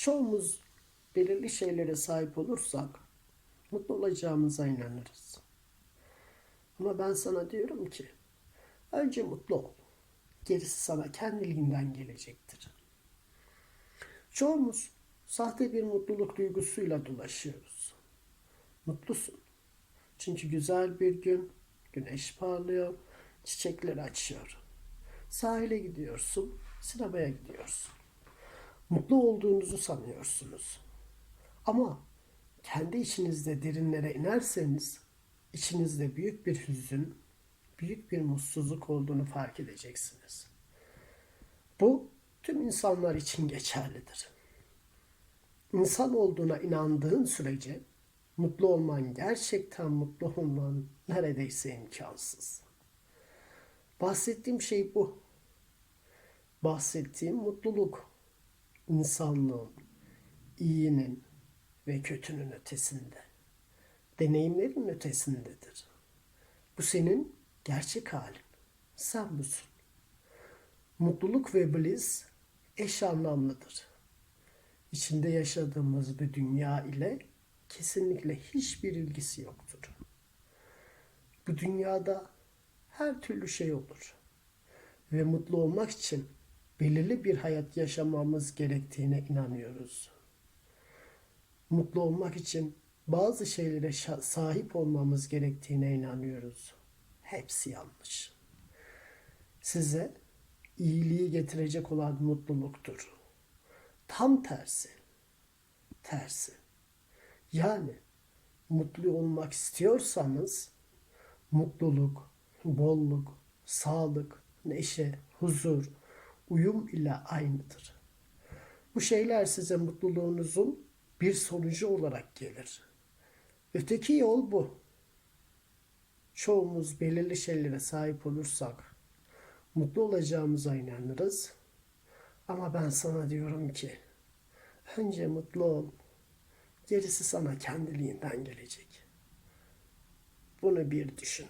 Çoğumuz belirli şeylere sahip olursak mutlu olacağımıza inanırız. Ama ben sana diyorum ki önce mutlu ol. Gerisi sana kendiliğinden gelecektir. Çoğumuz sahte bir mutluluk duygusuyla dolaşıyoruz. Mutlusun. Çünkü güzel bir gün, güneş parlıyor, çiçekler açıyor. Sahile gidiyorsun, sinemaya gidiyorsun. Mutlu olduğunuzu sanıyorsunuz. Ama kendi içinizde derinlere inerseniz içinizde büyük bir hüzün, büyük bir mutsuzluk olduğunu fark edeceksiniz. Bu tüm insanlar için geçerlidir. İnsan olduğuna inandığın sürece mutlu olman gerçekten mutlu olman neredeyse imkansız. Bahsettiğim şey bu. Bahsettiğim mutluluk insanlığın, iyinin ve kötünün ötesinde. Deneyimlerin ötesindedir. Bu senin gerçek halin. Sen busun. Mutluluk ve bliss eş anlamlıdır. İçinde yaşadığımız bir dünya ile kesinlikle hiçbir ilgisi yoktur. Bu dünyada her türlü şey olur. Ve mutlu olmak için belirli bir hayat yaşamamız gerektiğine inanıyoruz. Mutlu olmak için bazı şeylere sahip olmamız gerektiğine inanıyoruz. Hepsi yanlış. Size iyiliği getirecek olan mutluluktur. Tam tersi. Tersi. Yani mutlu olmak istiyorsanız mutluluk, bolluk, sağlık, neşe, huzur, uyum ile aynıdır. Bu şeyler size mutluluğunuzun bir sonucu olarak gelir. Öteki yol bu. Çoğumuz belirli şeylere sahip olursak mutlu olacağımıza inanırız. Ama ben sana diyorum ki önce mutlu ol. Gerisi sana kendiliğinden gelecek. Bunu bir düşün.